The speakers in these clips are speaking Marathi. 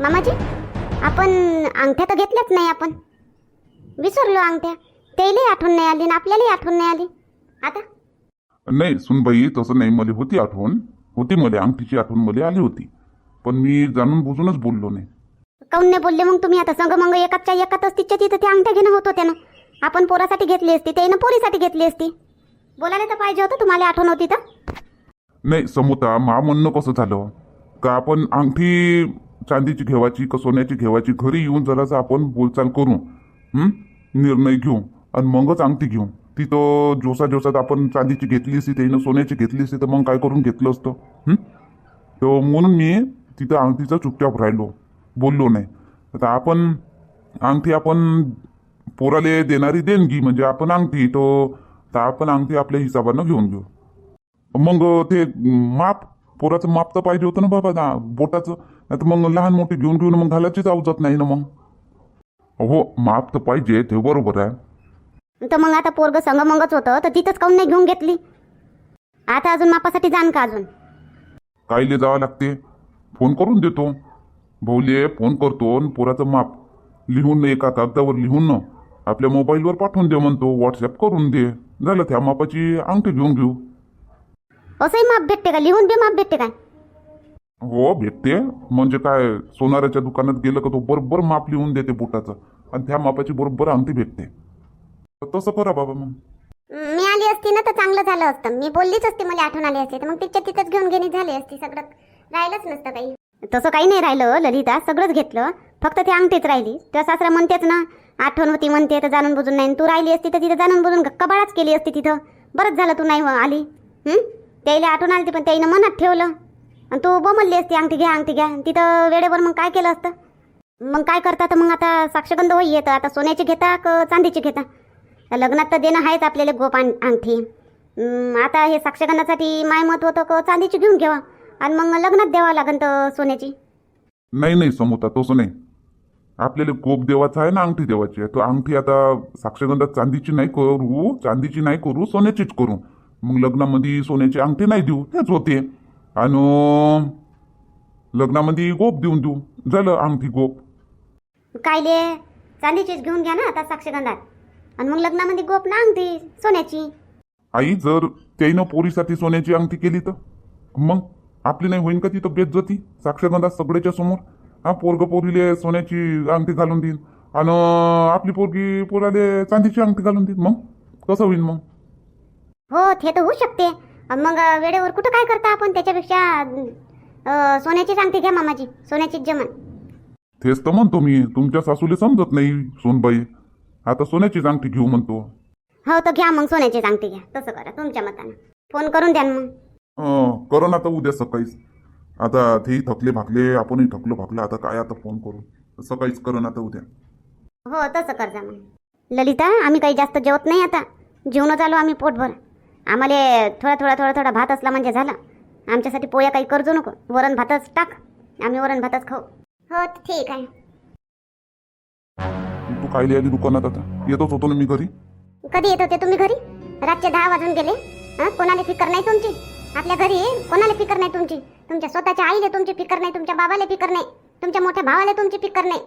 मामाजी आपण अंगठ्या तर घेतल्याच नाही आपण. विसरलो अंगठ्या. त्यालाही आठवण नाही आली ना आपल्यालाही आठवण नाही आली. आता? नाही सुनबाई तसं नाही. मला होती आठवण. होती मला. अंगठीची आठवण मला आली होती. पण मी जाणून बुजूनच बोललो नाही. काऊन नाही बोलले मग तुम्ही आता? संग मग एकाच्या एकातच तिच्या तिथं ते अंगठ्या घेणं होत होत्या ना आपण पोरासाठी घेतली असती. त्यानं पोरीसाठी घेतली असती. बोलायला तर पाहिजे होतं तुम्हाला आठवण होती तर. नाही समोता मा म्हणणं कसं झालं? का आपण अंगठी चांदीची घेवायची का सोन्याची घेवायची घरी येऊन जरासं आपण बोलचाल करू निर्णय घेऊ आणि मगच अंगठी घेऊ. तिथं जोसा जोसात आपण चांदीची घेतली असती त्यानं सोन्याची घेतली असती तर मग काय करून घेतलं असतं तो तर म्हणून मी तिथं अंगठीचा चुपचाप राहिलो. बोललो नाही. आता आपण अंगठी आपण पोराले देणारी देणगी म्हणजे आपण अंगठी तो तर आपण अंगठी आपल्या हिशोबानं घेऊन घेऊ. मग ते माप पोराचं माप तर पाहिजे होतं ना बाबा ना बोटाचं. नाही तर मग लहान मोठी घेऊन घेऊन मग घालायचीच आवजत नाही ना मग. हो माप तर पाहिजे ते बरोबर आहे. तर मग आता पोरग संग मगच होतं तर तिथंच काऊन नाही घेऊन घेतली? आता अजून मापासाठी जाण का अजून? कायले जावं लागते. फोन करून देतो. भाऊले फोन करतो आणि पोराचं माप लिहून एका कागदावर लिहून न आपल्या मोबाईलवर पाठवून दे म्हणतो व्हॉट्सअप करून दे. झालं त्या मापाची अंगठी घेऊन घेऊ. असंही माप भेटते का? लिहून दे माप भेटते काय? हो भेटते. म्हणजे काय सोनाराच्या दुकानात गेलं का तो बरोबर माप लिहून देते बोटाचं आणि त्या मापाची बरोबर अंगठी भेटते. तर तसं करा बाबा मग. मी आली असती ना तर चांगलं झालं असतं. मी बोललीच असती मला आठवण आली असती. तर मग तिच्या तिथंच घेऊन घेणे झाली असती. सगळं राहिलंच नसतं काही. तसं काही नाही राहिलं ललिता. सगळंच घेतलं. फक्त ती अंगठीच राहिली. त्या सासरा म्हणतेच ना आठवण होती म्हणते तर जाणून बुजून नाही. तू राहिली असती तर तिथं जाणून बुजून कबाळाच केली असती तिथं. बरंच झालं तू नाही हो आली. हं? त्याला आठवण आली पण त्याईनं मनात ठेवलं. आणि तू बोमलली असती अंगठी घ्या अंगठी घ्या. तिथं वेळेवर मग काय केलं असतं? मग काय करता? तर मग आता साक्षगंध होई येतं. आता सोन्याची घेता का चांदीची घेता? लग्नात तर देणं आहेच आपल्याला गोप आण अंगठी. आता हे साक्षगंधासाठी माय मत होतं का चांदीची घेऊन घ्यावा आणि मग लग्नात द्यावा लागन तर सोन्याची. नाही नाही समोता तसं नाही. आपल्याला गोप देवाचा आहे ना अंगठी देवाची आहे. तो अंगठी आता साक्षगंधात चांदीची नाही करू चांदीची नाही करू सोन्याचीच करू. मग लग्नामध्ये सोन्याची अंगठी नाही देऊ हेच होते. आणि लग्नामध्ये गोप देऊन देऊ. झालं अंगठी गोप. कायले चांदीचीच घेऊन घ्या ना आता साक्षगंधात. आणि मग लग्नामध्ये गोप ना अंगठी सोन्याची. आई जर त्याईनं पोरीसाठी सोन्याची अंगठी केली तर? मग आपली नाही होईन का तिथं बेत जाती? साक्षगंधात सगळ्याच्या समोर हा पोरग पोरीले सोन्याची अंगठी घालून देईन. आणि आपली पोरगी पोराले चांदीची अंगठी घालून देईन. मग? कसं होईन मग? हो ते तर होऊ शकते. मग वेळेवर कुठं काय करता आपण त्याच्यापेक्षा अं, सोन्याचीच अंगठी घ्या मामाजी सोन्याचीच जमन. तेच तर म्हणतो मी तुमच्या सासूले समजत नाही सोनबाई. आता सोन्याचीच अंगठी घेऊ म्हणतो. हो तर घ्या मग सोन्याचीच अंगठी घ्या. तसं करा तुमच्या मतानं. फोन करून द्या मग. करो ना आता उद्या सकाळीच. आता तेही थकले भागले आपणही थकलो भागले आता काय आता फोन करू? सकाळीच करो ना आता उद्या. हो तसं कर जा मग. ललिता आम्ही काही जास्त जेवत नाही आता. जेवणच आलो आम्ही पोटभर. आम्हाला थोडा थोडा थोडा थोडा भात असला म्हणजे झाला. आमच्यासाठी पोया काही करजो नको. वरण भातच टाक. आम्ही वरण भातच खाऊ. हो ठीक आहे. तू कायले आली दुकानात आता? येतोच होतो ना मी घरी? कधी येत होते तुम्ही घरी? रातचे दहा वाजून गेले. हं? कोणाला फिकर नाही तुमची? आपल्या घरी कोणाला फिकर नाही तुमची? तुमच्या स्वतःच्या आईला तुमची फिकर नाही तुमच्या बाबाला फिकर नाही तुमच्या मोठ्या भावाला तुमची फिकर नाही.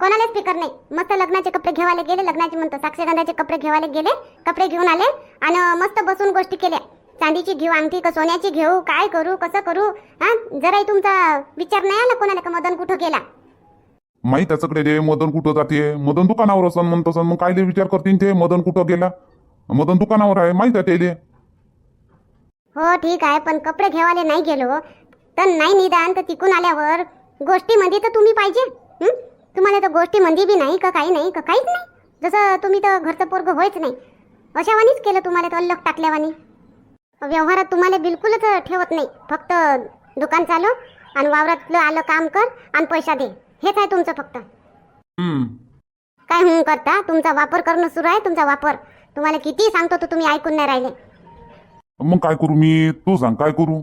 कोणालाच फिकर नाही? मस्त लग्नाचे कपडे घेवायला गेले लग्नाचे म्हणतो साक्षगंधाचे कपडे घेवायला गेले कपडे घेऊन आले आणि मस्त बसून गोष्टी केल्या. चांदीची घेऊ अंगठी का सोन्याची घेऊ काय करू कसं करू? हा? जराही तुमचा विचार नाही आला कोणाला का मदन कुठं गेला? माही त्याच्याकडे रे मदन कुठं जाते? मदन दुकानावर असन म्हणत असन मग कायले विचार करतील ते? मदन कुठं गेला? मदन दुकानावर आहे माहीत आहे त्याले हो ठीक आहे पण कपडे घेवाले नाही गेलो. तर नाही निदान तर तिकून आल्यावर गोष्टीमध्ये तर तुम्ही पाहिजे हं? तुम्हाला तर गोष्टीमध्ये बी नाही का काही नाही का काहीच नाही. जसं तुम्ही तर घरचं पोरग होयच नाही. अशावानीच केलं तुम्हाला तर अल्लग टाकल्यावानी व्यवहारात तुम्हाला बिलकुलच ठेवत नाही. फक्त दुकान चालव आणि वावरातलं आलं काम कर आणि पैसा दे. हेच आहे तुमचं फक्त. काय हं करता? तुमचा वापर करणं सुरू आहे तुमचा वापर. तुम्हाला किती सांगतो तर तुम्ही ऐकून नाही राहिले. मग काय करू मी? तू सांग काय करू?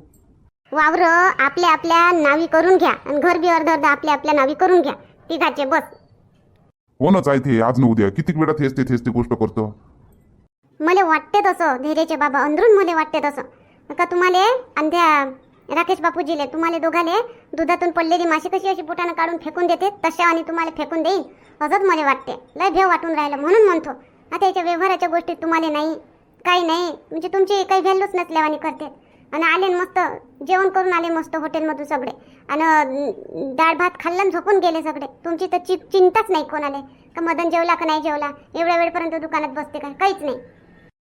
वावर आपल्या आपल्या नावी करून घ्या आणि घर बी अर्ध अर्ध आपल्या आपल्या नावी करून घ्या. तिघाचे बस. होणच आहे ते? आज न उद्या. किती वेळा तेच ते तेच ते गोष्ट करतो? मला वाटते तसं. धैर्याचे बाबा अंदरून मला वाटते तसं. का तुम्हाला आणि त्या राकेश बापूजीले तुम्हाला दोघाले दुधातून पडलेली माशी कशी अशी बोटानं काढून फेकून देते? तशा आणि तुम्हाला फेकून देईन. असंच मला वाटते. लय भेव वाटून राहिलं म्हणून म्हणतो. आता याच्या व्यवहाराच्या गोष्टीत तुम्हाला नाही काही नाही. म्हणजे तुमची काही व्हॅल्यूच नसल्यावानी करते. आणि आले मस्त जेवण करून आले मस्त हॉटेलमधून सगळे. आणि डाळ भात खाल्लं झोपून गेले सगळे. तुमची तर चि चिंताच नाही कोणाला. का मदन जेवला का नाही जेवला? एवढ्या वेळपर्यंत दुकानात बसते काय काहीच नाही.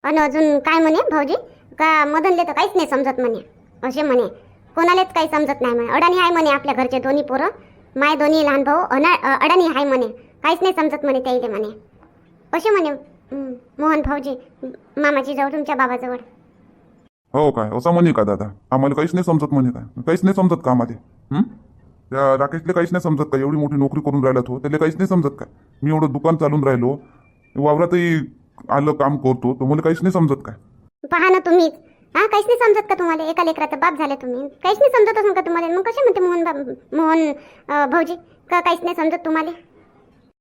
आणि अजून काय म्हणे भाऊजी? का मदनले तर काहीच नाही समजत म्हणे. असे म्हणे. कोणालाच काही समजत नाही म्हणे. अडाणी आहे म्हणे आपल्या घरचे दोन्ही पोरं. माय दोन्ही लहान भाऊ. अना अडाणी आहे म्हणे. काहीच नाही समजत म्हणे त्याईले म्हणे. असे म्हणे मोहन भाऊजी मामाची जवळ तुमच्या बाबाजवळ. हो काय? असं म्हणे का दादा? आम्हाला काहीच नाही समजत म्हणे काय? काहीच नाही समजत का आम्हाला? त्या राकेशला काहीच नाही समजत का? एवढी मोठी नोकरी करून राहिला तो त्याला काहीच नाही समजत काय मी एवढं दुकान चालून राहिलो वावरातही आलं काम करतो तो मला काहीच नाही समजत काय? पहा ना तुम्हीच हा काहीच नाही समजत का तुम्हाला? एका लेकराचा बाप झाले तुम्ही. काहीच नाही समजत असून का तुम्हाला? मग कसे म्हणते मोहन मोहन अं, भाऊजी? का काहीच नाही समजत तुम्हाला?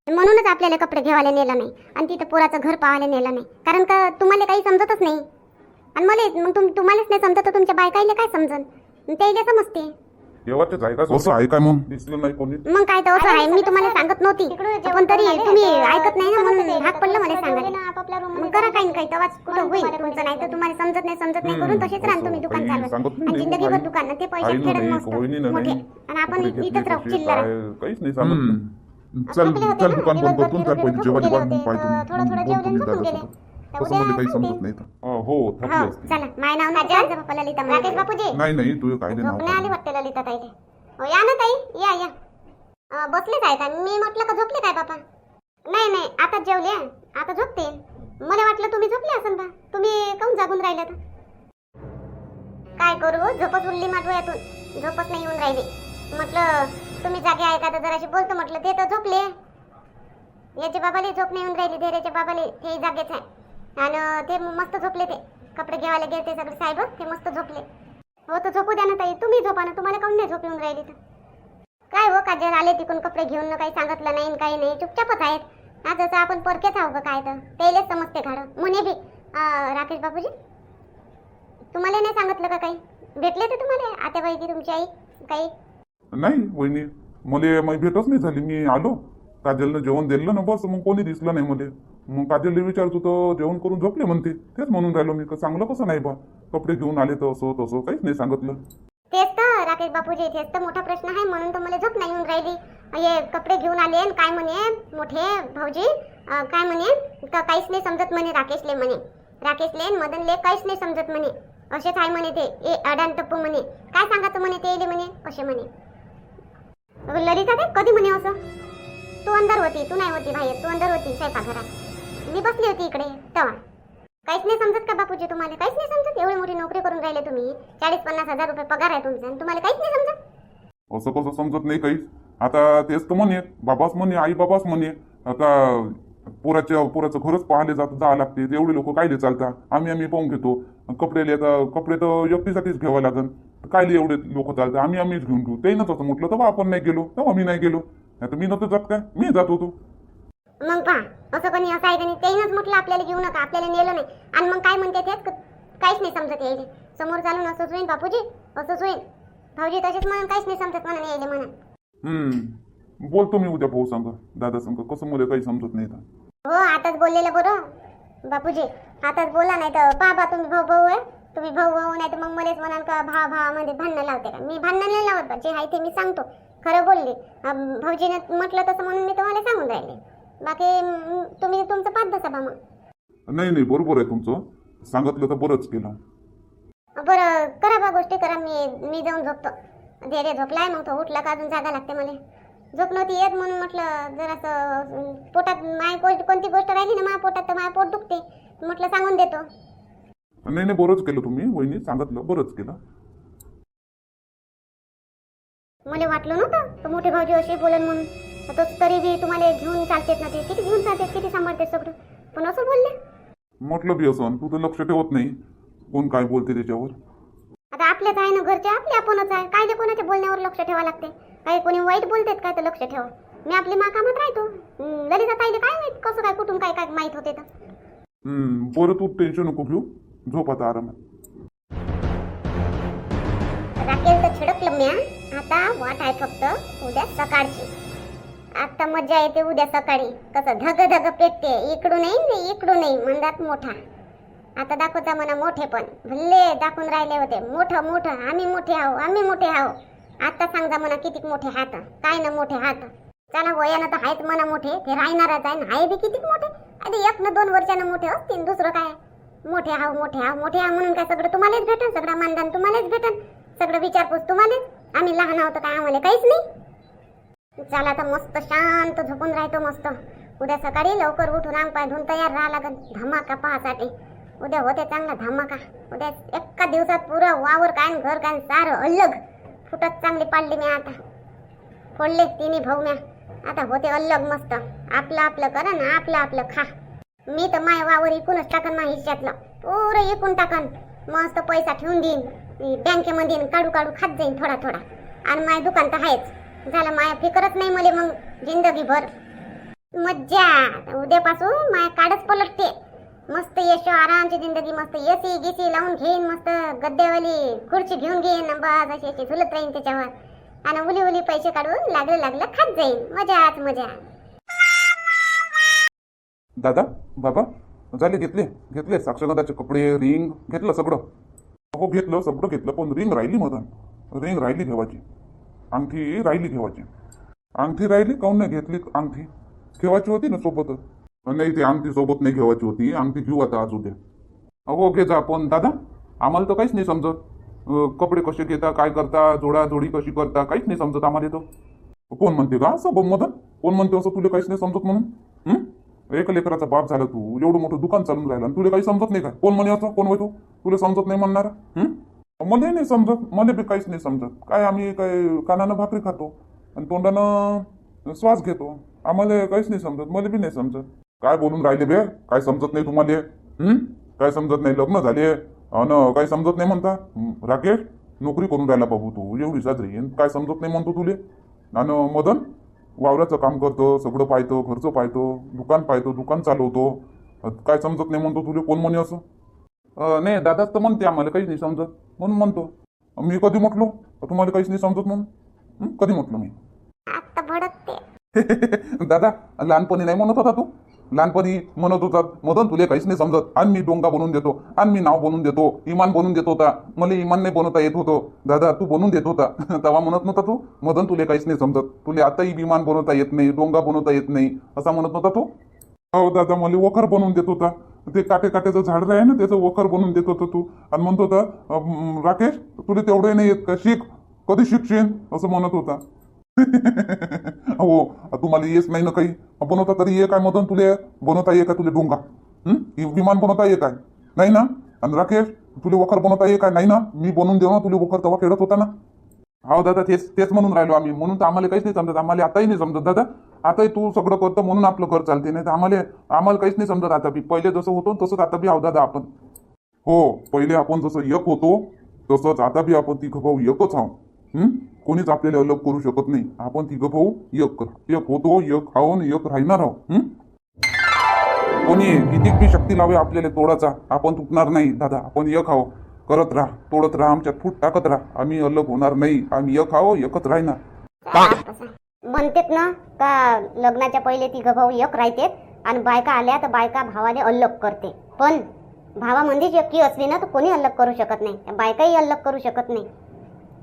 म्हणूनच आपल्याला कपडे घेवायला नेलं नाही. आणि तिथं पोराचं घर पाहायला नेलं नाही. कारण का तुम्हाला काही समजतच नाही? आणि मला मग तुम तुम्हालाच नाही समजत तर तुमच्या बायकाईला काय समजन? त्याला समजते. असं आहे काय मग? दिसलं नाही कोणी. मग काय तर असं आहे मी तुम्हाला सांगत नव्हती. पण तरी तुम्ही ऐकत नाही ना म्हणून भाग पडलं मला सांगायला. मग करा काही ना काही तेव्हाच कुठं होईल. तुमचं नाही तर तुम्हाला समजत नाही समजत नाही करून तसेच राहा तुम्ही दुकान काही चालवत नाही आणि जिंदगीभर आई- दुकान ना ते पैसे नाही, मस्त. वहिनीनं मोठे. नाही. आणि आपण इथंच राहू चिल्लर. काहीच नाही सांगत चल चल दुकान बंद करतो चल पहिले जेवण जेवण होते, पाहिजे थोडं थोडं जेवले आणि झोपून गेले. उद्या मला काही सांगते. समजत नाही तर. अं, हो थकली हो असते. चला. माय नाव ना ललिता राकेश बापूजी? नाही नाही तुझे काय नाही झोपणे आली वाटते ललिता ताईले हो या ना ताई या या. अं, बसलेच आहे का मी म्हटलं का झोपले काय बापा? नाही नाही आता जेवले आता झोपते. मला वाटलं तुम्ही झोपले असन बा. तुम्ही काऊन जागून राहिले तर काय करू झोपच उरली मा डोळ्यातून. झोपच नाही येऊन राहिली. म्हटलं तुम्ही जागे आहे का तर जराशी बोलतो. म्हटलं ते तर झोपले. याचे बाबाले झोप नाही येऊन राहिली. धैर्याच्या बाबाले ते जागेच आहे. आणि ते मस्त झोपले ते. कपडे घ्यायला गेले ते सगळे साहेब ते मस्त झोपले. हो तर झोपू द्या ना ताई. तुम्ही झोपा ना. तुम्हाला काऊन नाही झोप येऊन राहिली तर? काय हो काजल आले तिकडून कपडे घेऊन काही सांगितलं नाही काही नाही. चुपचापच आहेत. आज जसं आपण परकेच आहो का काय तर. त्याला समजते खाडं म्हणे बी राकेश बाबूजी तुम्हाला नाही सांगितलं का काही? भेटले तर तुम्हाला? आत्याबाई की तुमची आई? काही? नाही वहिनी. मला भेटच नाही झाली. मी आलो. काजलनं जेवण दिलं ना बस मग कोणी दिसलं नाही मला मग काजलला विचारतो तर जेवण करून झोपले म्हणते. तेच म्हणून राहिलो मी चांगलं कसं नाही बा? कपडे घेऊन आले तर असो तसं काहीच नाही सांगितलं. तेच तर राकेश बापूजी तेच तर मोठा प्रश्न आहे म्हणून तर मला झोप नाही येऊन राहिली. हे कपडे घेऊन आले काय म्हणे मोठे भाऊजी? काय म्हणे? का काहीच नाही समजत म्हणे राकेशले म्हणे. राकेशले मदनले काहीच नाही समजत म्हणे. असेच आहे म्हणे ते. ए अडान टप्पू म्हणे. काय सांगायचं म्हणे ते म्हणे असे म्हणे. लरी ललिता ते कधी म्हणे असं? तू अंदर होती तू नाही होती बाहेर तू अंदर होती स्वयंपाकघरात. मी बसली होती इकडे तेव्हा. काहीच नाही समजत का बापूजी तुम्हाला? काहीच नाही समजत? एवढी मोठी नोकरी करून राहिले तुम्ही. चाळीस पन्नास हजार रुपये पगार आहे तुमचा. तुम्हाला काहीच नाही समजत? असं कसं समजत नाही काहीच आता तेच तर म्हणे बाबाच म्हणे आई बाबाच म्हणे. आता पोराच्या पोराचं खरंच पाहिले जात जावं लागते. एवढे लोक कायले चालतात? आम्ही आम्ही पाहून घेतो. कपडे आता कपडे तर व्यक्तीसाठीच घ्यावं लागेल कायले एवढे लोक चालतात? आम्ही आम्हीच घेऊन घेऊ. ते नव्हतं म्हटलं तर आपण नाही गेलो. तेव्हा मी नाही गेलो. आता मी नव्हतं जात काय मी जात होतो. मग पहा असं कोणी असं आहे का नाही म्हटलं आपल्याला घेऊ नका आपल्याला नेलं नाही. आणि मग काय म्हणते तेच काहीच नाही समजत यायले. समोर चालून असंच होईन बापूजी असंच होईन भाऊजी तसेच म्हणून काहीच नाही समजत म्हणून यायले म्हणून. हम्म. बोलतो मी उद्या भाऊ सांग दादा सांग. कसं मला काही समजत नाही तर हो आताच बोललेलं बरं. बापूजी आताच बोला नाही तर पहा बा तुम्ही भाऊ भाऊ आहे. तुम्ही भाऊ भाऊ नाही तर मग मलाच म्हणाल का भा भा मध्ये भांडणं लावते का? मी भांडणं नाही लावत जे आहे ते मी सांगतो. खरं बोलले. भाऊजीने म्हटलं तसं म्हणून मी तुम्हाला सांगून राहिले. बाकी तुम्ही तुमचं पाच बसा बा मग. नाही नाही बरोबर आहे तुमचं. सांगितलं तर बरंच केलं. बरं करा बा गोष्टी करा. मी मी जाऊन झोपतो. धैर्य झोपलाय मग तो. उठला का अजून जागा लागते मला. झोप नव्हती येत म्हणून म्हटलं जरासं पोटात माय कोण- कोणती गोष्ट राहिली ना माझ्या पोटात तर माझ्या पोट दुखते. म्हटलं सांगून देतो. नाही नाही बरंच केलं तुम्ही वहिनी. सांगितलं बरंच केलं. मला वाटलं नव्हतं? तर मोठे भाऊजी असे बोलन म्हणून. तर तो तरी बी तुम्हाला घेऊन चालतेत ना ते. किती घेऊन चालतेत किती सांभाळते सगळं? पण असं बोलले. म्हटलं बी असं तू तर लक्ष ठेवत नाही. कोण काय बोलते त्याच्यावर? आता आपल्याच आहे ना घरचे आपले आपणच आहे. काय ते कोणाच्या बोलण्यावर लक्ष ठेवा लागते? काही कोणी वाईट बोलतेत काय तर लक्ष ठेवा. मी आपली मा कामात राहतो. ललिता ताईले काय माहीत? कसं काय कुठून काय काय माहीत होते तर. बरं तू टेन्शन नको घेऊ. झोप आता आरामात. राखेल तर छिडकलं म्या. आता वाट आहे फक्त उद्या सकाळची. आता मजा येते उद्या सकाळी. कसं धग धग पेटते. इकडूनही नाही इकडूनही मंदात मोठा. आता दाखवता म्हणा मोठे पण. भल्ले दाखवून राहिले होते. मोठं मोठं. आम्ही मोठे आहो आम्ही मोठे आहो. आता सांगा म्हणा किती मोठे हात. काय ना मोठे हात. चला हो, वयानं तर आहेत म्हणा मोठे. ते राहणारच आहे ना. आहे बी किती मोठे. अरे एक ना दोन वर्षानं मोठे असतील दुसरं काय? मोठे आहो मोठे आहो मोठे आहो म्हणून काय सगळं तुम्हालाच भेटन? सगळं मानधन तुम्हालाच भेटन? सगळं विचारपूस तुम्हालाच? आम्ही लहान आहोत काय आम्हाला काहीच नाही. चला तर मस्त शांत झोपून राहतो मस्त. उद्या सकाळी लवकर उठून अंग पाय धुवून तयार राहा लागत धमाका पाहासाठी. उद्या होते चांगला धमाका. उद्या एका दिवसात पुरं वावर काय घर काय सारं अलग. फुटत चांगली पाडली मी आता. फोडले तिन्ही भाऊ म्या. आता होते अलग मस्त. आपलं आपलं करा ना आपलं आपलं खा. मी तर माय वावर इकूनच टाकन माझ्या हिश्यातलं पुरं इकून टाकन. मस्त पैसा ठेवून देईन. बँकेमध्ये काढू काढू खात जाईन थोडा थोडा. आणि माय दुकान तर आहेच. झालं माया फिकरच नाही मला मग. जिंदगीभर. मज्जा. उद्यापासून माया काढच पलटते. मस्त यश आरामची जिंदगी मस्त एसी गिसी लावून घेईन मस्त गद्देवाली खुर्ची घेऊन घेईन बस अशी अशी झुलत राहीन त्याच्यावर. आणि उली उली पैसे काढून लागलं लागलं खात जाईन. मजाच मजा. दादा बाबा झाले घेतले. घेतले साक्षगंधाचे कपडे रिंग घेतलं सगळं? हो घेतलं सगळं घेतलं पण रिंग राहिली मदन रिंग राहिली ठेवायची. अंगठी राहिली ठेवायची. अंगठी राहिली काऊन नाही घेतली अंगठी? ठेवायची होती ना सोबत? नाही ते अंगठी सोबत नाही घेवायची होती. अंगठी घेऊ आता आज उद्या हो घे जा पण. दादा आम्हाला तर काहीच नाही समजत. कपडे कसे घेता काय करता जोडा जोडी कशी करता काहीच नाही समजत आम्हाला तो कोण म्हणते का असं मदन कोण म्हणते असं? तुला काहीच नाही समजत म्हणून? एक लेकराचा बाप झाला तू. एवढं मोठं दुकान चालून राहिलं आणि तुला काही समजत नाही काय कोण म्हणे असं? कोण होय तू? तुला समजत नाही म्हणणार? हं? मला नाही समजत. मला बी काहीच नाही समजत. काय आम्ही काय कानानं भाकरी खातो आणि तोंडानं श्वास घेतो? आम्हाला काहीच नाही समजत. मला बी नाही समजत. काय बोलून राहिले बे? काय समजत नाही तुम्हाला? हम्म काय समजत नाही? लग्न झाले. अन काय समजत नाही म्हणता? राकेश नोकरी करून राहिला बाबू तू. एवढी साजरी आणि काय समजत नाही म्हणतो तुले? आणि मदन वावराचं काम करतो सगळं पाहतो घरचं पाहतो दुकान पाहतो दुकान चालवतो. काय समजत नाही म्हणतो तुले? कोण म्हणे असं? अं, नाही दादाच तर म्हणते आम्हाला काहीच नाही समजत. म्हणून म्हणतो. मी कधी म्हटलो? तुम्हाला काहीच नाही समजत म्हणून. हं? कधी म्हटलं मी? भडकते. दादा लहानपणी नाही म्हणत होता तू? लहानपणी म्हणत होता मदन तुले काहीच नाही समजत. आणि मी डोंगा बनवून देतो. आणि मी नाव बनवून देतो. इमान बनवून देत होता. मला इमान नाही बनवता येत होतो. दादा तू बनवून देत होता. तेव्हा म्हणत नव्हता तू मदन तुले काहीच नाही समजत. तुले आताही विमान बनवता येत नाही डोंगा बनवता येत नाही. असा म्हणत नव्हता तू? हो दादा मला वखर बनवून देत होता. ते काटे काट्याचं झाड आहे ना त्याचं वखर बनवून देत होतं तू. आणि म्हणत होता राकेश तुला तेवढं नाही येत का? शिक. कधी शिकशील? असं म्हणत होता. हो तुम्हाला येस नाही ना काही. बनवता तरी ये काय मदन तुले? बनवता ये का तुले डोंगा? विमान बनवता ये काय? नाही ना? आणि राकेश तुले वखर बनवता ये काय? नाही ना? मी बनवून देऊ ना तुले वखर तेव्हा खेळत होता ना. हो दादा तेच तेच म्हणून राहिलो आम्ही. म्हणून तर आम्हाला काहीच नाही समजत. आम्हाला आताही नाही समजत दादा. आताही तू सगळं करतो म्हणून आपलं घर चालते. नाही तर आम्हाला आम्हाला काहीच नाही समजत आता बी. पहिले जसं होतो तसंच आता बी आहो दादा आपण. हो पहिले आपण जसं एक होतो तसंच आता बी आपण तिघं भाऊ एकच आहो. कोणीच आपल्याला अलग करू शकत नाही. आपण तिघं भाऊ एक कर. एक होतो एक आहो आणि एक राहणार आहो. कोणी किती बी शक्ती लावे आपल्याला तोडाचा. आपण तुटणार नाही दादा. आपण एक आहो. करत राहा तोडत राहा आमच्यात फूट टाकत राहा. आम्ही अलग होणार नाही. आम्ही एक आहो एकच राहणार. म्हणतेत ना का लग्नाच्या पहिले तिघं भाऊ एक राहते आणि बायका आल्या तर बायका भावाले अलग करते. पण भावामध्ये जक्की असली ना तर कोणी अलग करू शकत नाही. त्या बायकाही अलग करू शकत नाही.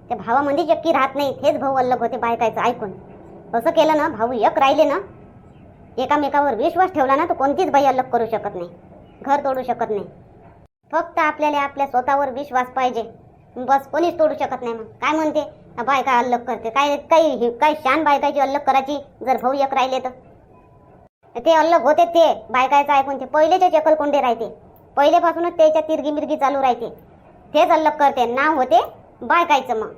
त्या भावामध्ये जक्की राहत नाही हेच भाऊ अलग होते बायकाचं ऐकून. असं केलं ना भाऊ एक राहिले ना एकामेकावर विश्वास ठेवला ना तर कोणतीच बाई अलग करू शकत नाही. घर तोडू शकत नाही. फक्त आपल्याला आपल्या स्वतःवर विश्वास पाहिजे. बस कोणीच तोडू शकत नाही मग. काय म्हणते? बायका अलग करते. काय काही काही काय शान बायकाची अलग करायची जर भाऊ एक राहिले तर. ते अलग होते ते बायकाचं ऐकून ते. पहिलेचे चकलकोंडे राहते. पहिलेपासूनच त्याच्या तिरगी मिरगी चालू राहते. तेच अल्लग करते. नाव होते बायकायचं मग.